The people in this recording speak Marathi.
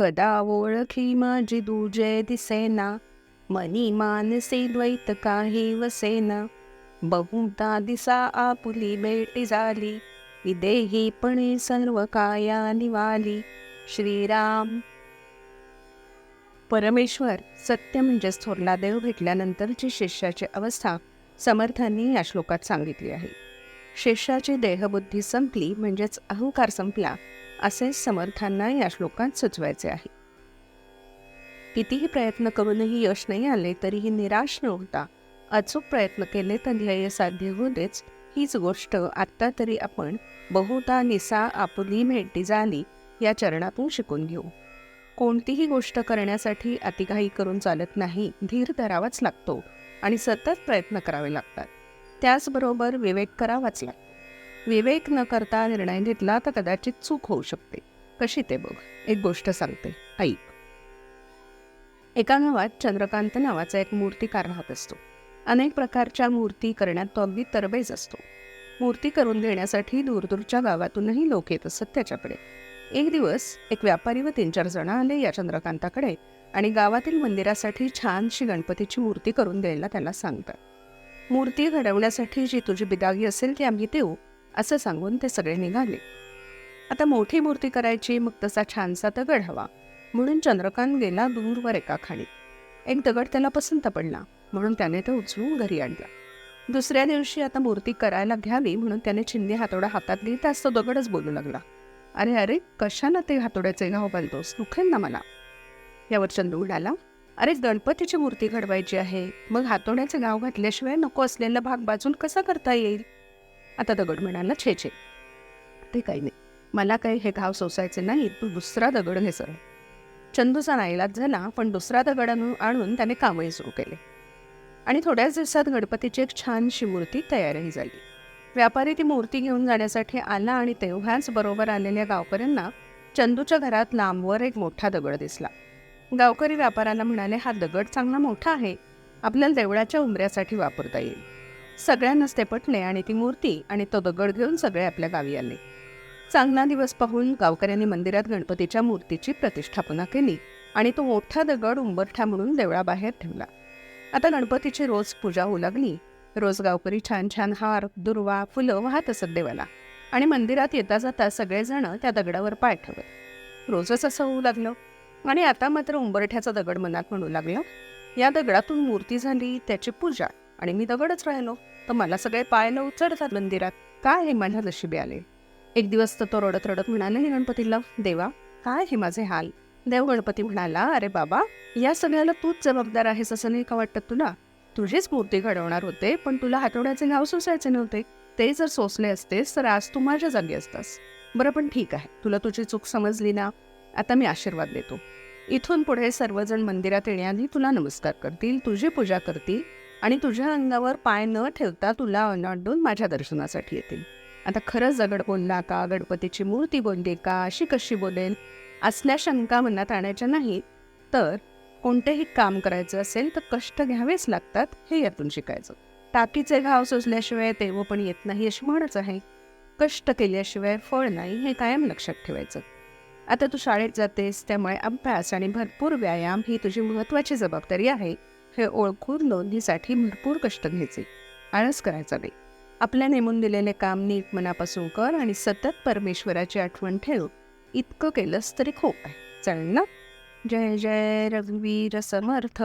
कदा ओळखी माझी दुजे दिसेना? मनी मानसे द्वैत काही वसेना? बहुता दिसा आपुली भेटी झाली. विदेहीपणे सर्व काया निवाली. श्रीराम. परमेश्वर सत्य म्हणजेच थोरला देव भेटल्यानंतरची शिष्याची अवस्था समर्थांनी या श्लोकात सांगितली आहे. शिष्याची देहबुद्धी संपली म्हणजेच अहंकार संपला. असे समर्थांना या श्लोकात सुचवायचे आहे. कितीही प्रयत्न करूनही यश नाही आले तरीही निराश न होता अचूक प्रयत्न केले तर ध्येय साध्य होतेच. हीच गोष्ट आत्ता तरी आपण बहुता निसा आपुली भेटी झाली या चरणातून शिकून घेऊ. कोणतीही गोष्ट करण्यासाठी अतिघाई करून चालत नाही धीर धरावाच लागतो आणि सतत प्रयत्न करावे लागतात. त्याचबरोबर विवेक करावाच लागतो. विवेक न करता निर्णय घेतला तर कदाचित चूक होऊ शकते. कशी ते बघ. एक गोष्ट सांगते. ऐक. एका गावात चंद्रकांत नावाचा एक मूर्तीकार राहत असतो. अनेक प्रकारच्या मूर्ती करण्यात तो अगदी तरबेज असतो. मूर्ती करून देण्यासाठी दूरदूरच्या गावातूनही लोक येत असत त्याच्याकडे. एक दिवस एक व्यापारी व तीन चार जण आले या चंद्रकांताकडे आणि गावातील मंदिरासाठी छानशी गणपतीची मूर्ती करून द्यायला त्याला सांगतात. मूर्ती घडवण्यासाठी जी तुझी बिदागी असेल ती आम्ही देऊ असं सांगून ते सगळे निघाले. आता मोठी मूर्ती करायची मग तसा छानसा दगड हवा. म्हणून चंद्रकांत गेला दूरवर एका खाणीत एक दगड त्याला पसंत पडला म्हणून त्याने तो उचलून घरी आणला. दुसऱ्या दिवशी आता मूर्ती करायला घ्यावी म्हणून त्याने चिंदी हातोडा हातात घेताच तो दगडच बोलू लागला. अरे अरे कशानं ते हातोड्याचे घाव घालतोस? दुखेल ना मला. यावर चंदू उडाला अरे गणपतीची मूर्ती घडवायची आहे. मग हातोड्याचे गाव घातल्याशिवाय नको असलेला भाग बाजून कसा करता येईल? आता दगड म्हणाला छे छे. ते काही नाही. मला काही हे घाव सोसायचे नाही तू दुसरा दगड घे चंदूचा नाईलाज झाला पण दुसरा दगड आणून आणून त्याने कामही सुरू केले. आणि थोड्याच दिवसात गणपतीची एक छानशी मूर्ती तयारही झाली. व्यापारी ती मूर्ती घेऊन जाण्यासाठी आला आणि तेव्हाच बरोबर आलेल्या गावकऱ्यांना चंदूच्या घरात लांबवर एक मोठा दगड दिसला. गावकरी व्यापाऱ्याला म्हणाले हा दगड चांगला मोठा आहे. आपल्याला देवळाच्या उंबऱ्यासाठी वापरता येईल. सगळ्यांनाच ते पटले आणि ती मूर्ती आणि तो दगड घेऊन सगळे आपल्या गावी आले. चांगला दिवस पाहून गावकऱ्यांनी मंदिरात गणपतीच्या मूर्तीची प्रतिष्ठापना केली आणि तो मोठा दगड उंबरठा म्हणून देवळाबाहेर ठेवला. आता गणपतीची रोज पूजा होऊ लागली. रोज गावकरी छान छान हार दुर्वा फुलं वाहत असत देवाला आणि मंदिरात येता जाता सगळेजण त्या दगडावर पाय ठेवत. रोजच असं होऊ लागलं. आणि आता मात्र उंबरठ्याचा दगड मनात म्हणू लागलं. या दगडातून मूर्ती झाली त्याची पूजा. आणि मी दगडच राहिलो. तर मला सगळे पायाला उचडतात मंदिरात. काय हे माझ्या नशिबी आले? एक दिवस तर तो रडत रडत म्हणाले गणपतीला देवा काय हे माझे हाल? देव गणपती म्हणाला अरे बाबा या सगळ्याला तूच जबाबदार आहेस असं नाही का वाटतं तुला? तुझीच मूर्ती घडवणार होते पण तुला हातोड्याचे नाव सोसायचे नव्हते. ते जर सोसले असतेस तर आज तू माझ्या जागी असतास. बरं पण ठीक आहे. तुला तुझी चूक समजली ना? आता मी आशीर्वाद देतो. इथून पुढे सर्वजण मंदिरात येण्याआधी तुला नमस्कार करतील तुझी पूजा करतील आणि तुझ्या अंगावर पाय न ठेवता तुला अनाडून माझ्या दर्शनासाठी येतील. आता खरंच दगड बोलला का? गणपतीची मूर्ती बोलली का? अशी कशी बोलेल? असल्या शंका मनात आणायच्या नाही तर कोणतेही काम करायचं असेल तर कष्ट घ्यावेच लागतात हे यातून शिकायचं. टाकीचे घाव सोसल्याशिवाय तेव्हा पण येत नाही अशी म्हणच आहे. कष्ट केल्याशिवाय फळ नाही हे कायम लक्षात ठेवायचं. आता तू शाळेत जातेस त्यामुळे अभ्यास आणि भरपूर व्यायाम ही तुझी महत्त्वाची जबाबदारी आहे. हे ओळखून नोंदीसाठी भरपूर कष्ट घ्यायचे. आळस करायचा नाही. आपल्या नेमून दिलेले काम नीट मनापासून कर आणि सतत परमेश्वराची आठवण ठेव. इतकं केलंस तरी खूप आहे. चालेल ना? जय जय रघुवीर समर्थ.